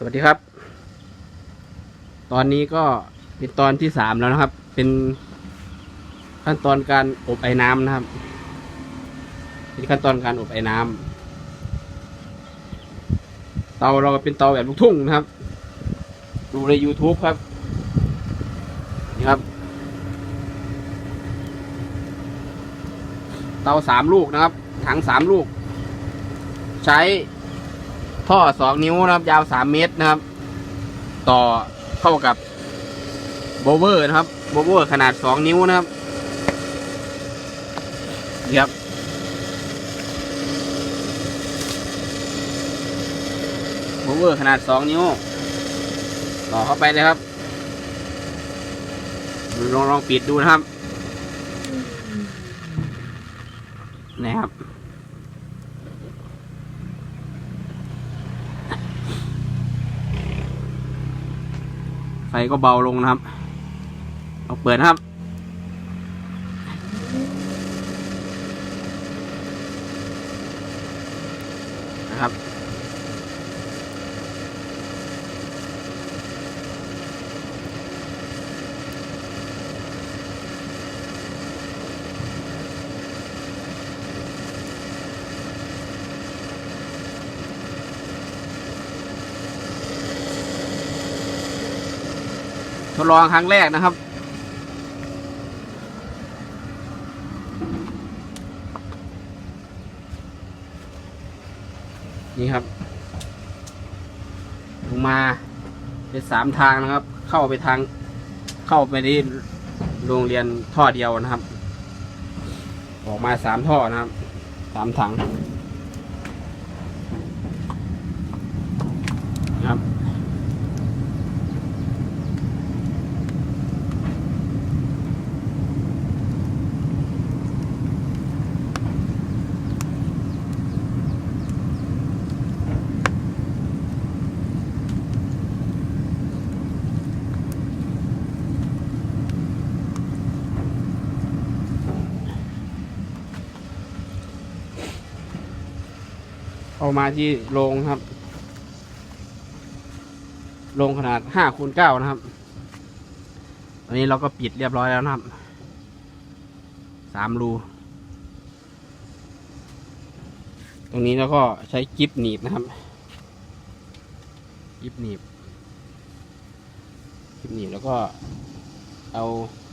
สวัสดีครับ ตอนนี้ก็เป็นตอนที่สามแล้วนะครับ เป็นขั้นตอนการอบไอ้น้ำนะครับ เป็นขั้นตอนการอบไอ้น้ำเตาเราก็เป็นเตาแบบลูกทุ่งนะครับ ดูใน YouTube ครับ นี่ครับ เตาสามลูกนะครับ ถังสามลูก ใช้ ท่อสองนิ้วนะครับ ยาวสามเมตรนะครับ ต่อเข้ากับโบเวอร์นะครับโบเวอร์ขนาดสองนิ้วนะครับครับโบเวอร์ขนาดสองนิ้ว ต่อเข้าไปเลยครับลองลองปิดดูนะครับนี่ครับ ไฟก็เบาลงนะครับเราเปิดนะครับ นะครับ ทดลองครั้งแรกนะครับ นี่ครับ ลงมาเป็นสามทางนะครับ เข้าไปทาง เข้าไปที่โรงเรียนท่อเดียวนะครับ ออกมาสามท่อนะครับสามถัง เอามาที่โรงครับโรงขนาดห้าคูณเก้านะครับตอนนี้เราก็ปิดเรียบร้อยแล้วนะครับสามรู ตรงนี้เราก็ใช้กิฟหนีบนะครับกิฟหนีบกิฟหนีบแล้วก็เอา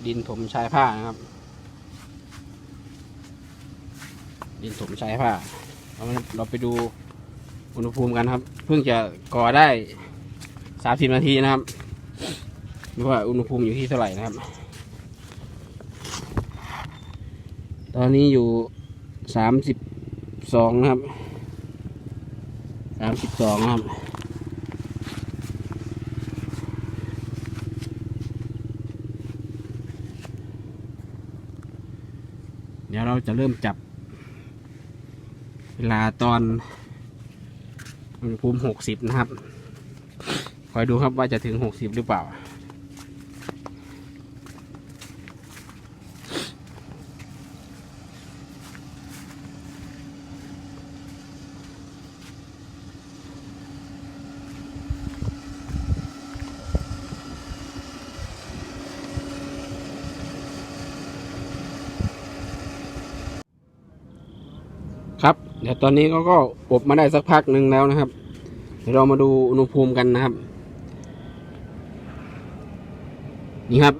ดินถมชายผ้านะครับ ดินถมชายผ้า เราเราไปดูอุณหภูมิกันครับ เพิ่งจะก่อได้สามสิบนาทีนะครับดูว่าอุณหภูมิอยู่ที่เท่าไหร่นะครับ ตอนนี้อยู่สามสิบสองนะครับสามสิบสองครับเดี๋ยวเราจะเริ่มจับ เวลาตอนอุณหภูมิหกสิบนะครับ คอยดูครับว่าจะถึงหกสิบหรือเปล่า ครับ เดี๋ยวตอนนี้ก็ก็อบมาได้สักพักหนึ่งแล้วนะครับ เดี๋ยวเรามาดูอุณหภูมิกันนะครับ นี่ครับ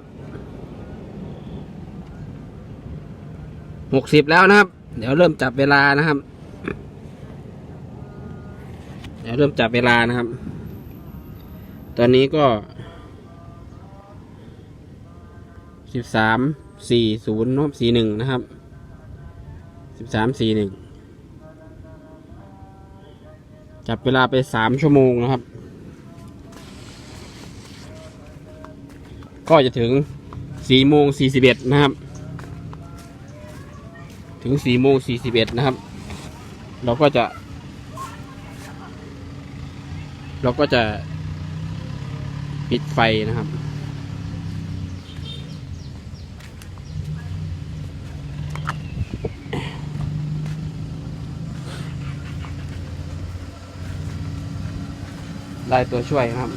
หกสิบแล้วนะครับ เดี๋ยวเริ่มจับเวลานะครับ เดี๋ยวเริ่มจับเวลานะครับ ตอนนี้ก็สิบสามสี่ศูนย์นบสี่หนึ่งนะครับสิบสามสี่หนึ่ง จับเวลาไปสามชั่วโมงนะครับ ก็จะถึงสี่โมงสี่สิบเอ็ดนะครับ ถึงสี่โมงสี่สิบเอ็ดนะครับ เราก็จะ เราก็จะปิดไฟนะครับ ได้ตัวช่วยนะครับ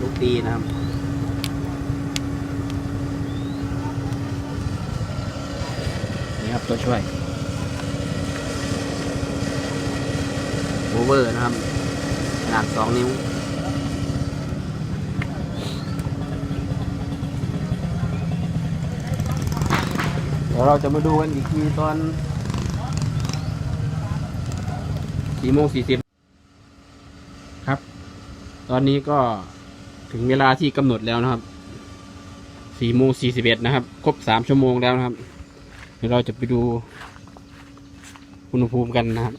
ลูกตีนะครับนี่ครับตัวช่วยโอเวอร์นะครับาดสองนิ้วเดี๋ยวเราจะมาดูกันอีกทีตอนสี่โมงสี่สิบครับ ตอนนี้ก็ถึงเวลาที่กำหนดแล้วนะครับสี่โมงสี่สิบเอ็ดนะครับ ครบสามชั่วโมงแล้วนะครับ เดี๋ยวเราจะไปดูอุณหภูมิกันนะครับ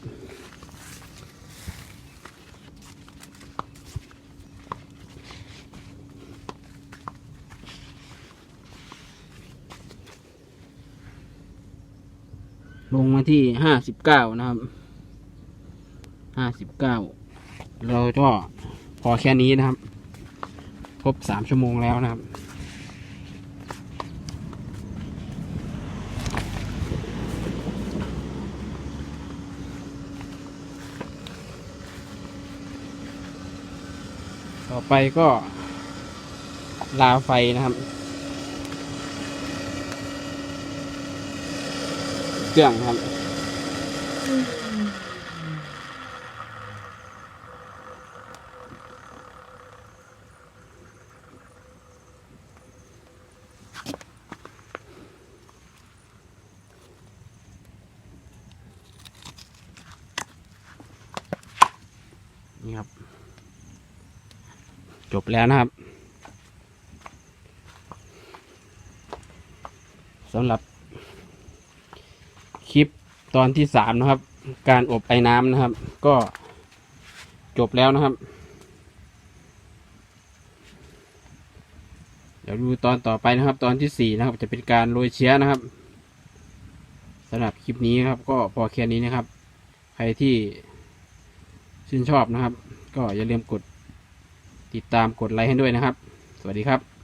ลงมาที่ห้าสิบเก้านะครับห้าสิบเก้าเราก็พอแค่นี้นะครับ ครบสามชั่วโมงแล้วนะครับ ต่อไปก็ลาไฟนะครับ เครื่องครับ นี่ครับ จบแล้วนะครับสำหรับ คลิปตอนที่สามนะครับ การอบไอ้น้ำนะครับ ก็จบแล้วนะครับ เดี๋ยวดูตอนต่อไปนะครับ ตอนที่สี่นะครับ จะเป็นการโรยเชื้อนะครับสำหรับคลิปนี้นครับ ก็พอแค่นี้นะครับ ใครที่ชื่นชอบนะครับ ก็อย่าลืมกดติดตามกดไลค์ให้ด้วยนะครับ สวัสดีครับ